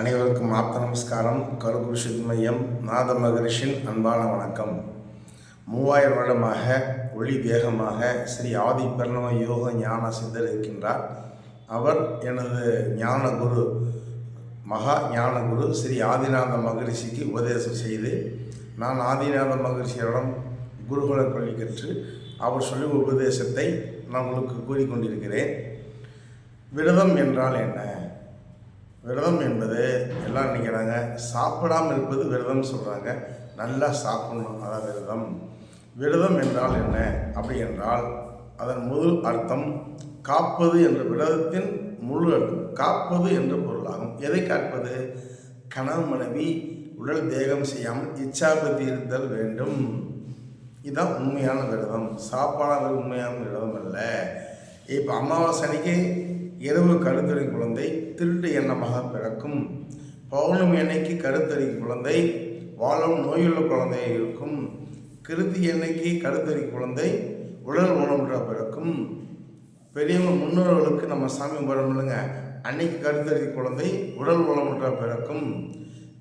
அனைவருக்கும் ஆப்த நமஸ்காரம். கருகுரு சித் மையம் நாத மகரிஷின் அன்பான வணக்கம். மூவாயிரம் வருடமாக ஒளி தேகமாக ஸ்ரீ ஆதி பிரணவ யோக ஞான சித்தர் இருக்கின்றார். அவர் எனது ஞான குரு மகா ஞான குரு ஸ்ரீ ஆதிநாத மகரிஷிக்கு உபதேசம் செய்து நான் ஆதிநாத மகரிஷியிடம் குருகுல கல்வி கற்று அவர் சொல்லும் உபதேசத்தை நான் உங்களுக்கு கூறிக்கொண்டிருக்கிறேன். விரதம் என்றால் என்ன? விரதம் என்பது எல்லாம் நினைக்கிறாங்க. சாப்பிடாமல் இருப்பது விரதம் சொல்கிறாங்க நல்லா சாப்பிடணும் அதான் விரதம். விரதம் என்றால் என்ன? அப்படி என்றால் அதன் முதல் அர்த்தம் காப்பது என்ற விரதத்தின் முழு அர்த்தம் காப்பது என்ற பொருளாகும். எதை காப்பது? கணவன் மனைவி உடல் தேகம் செய்யாமல் இச்சாபத்தி இருத்தல் வேண்டும். இதுதான் உண்மையான விரதம். சாப்பாடாக உண்மையான விரதம் அல்ல. இப்போ அமாவாசை அன்னைக்கு இரவு கருத்தறி குழந்தை திருட்டு எண்ணமாக பிறக்கும். பௌர்ணமி அன்னைக்கு கருத்தறி குழந்தை வாழும் நோயுள்ள குழந்தையாக இருக்கும். கிருத்தி அன்னைக்கு கருத்தறி குழந்தை உடல் ஊனமுற்ற பிறக்கும். பெரியவங்க முன்னோர்களுக்கு நம்ம சாமி கும்பிடணும் இல்லைங்க. அன்னைக்கு கருத்தறி குழந்தை உடல் ஊனமுற்ற பிறக்கும்.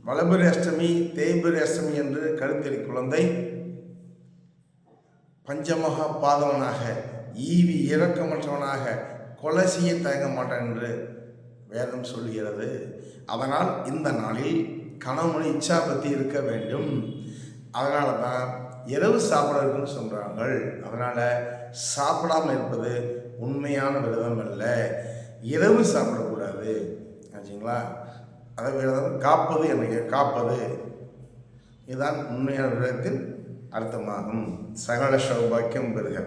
வளபெரி அஷ்டமி தேய்பெரி அஷ்டமி என்று கருத்தறி குழந்தை பஞ்சமகா பாதவனாக ஈவி இரக்கமற்றவனாக கொலை செய்ய தயங்க மாட்டான் என்று வேதம் சொல்கிறது அதனால் இந்த நாளில் கணவனை இச்சா பற்றி இருக்க வேண்டும். அதனால தான் இரவு சாப்பிடணும்னு சொல்கிறார்கள் அதனால் சாப்பிடாமல் இருப்பது உண்மையான விரதம் அல்ல. இரவு சாப்பிடக்கூடாது. ஆச்சுங்களா? அதை விரதம் காப்பது எனக்கு காப்பது இதுதான் உண்மையான விரதத்தின் அர்த்தமாகும். சகல சௌபாக்கியம் பெறுக.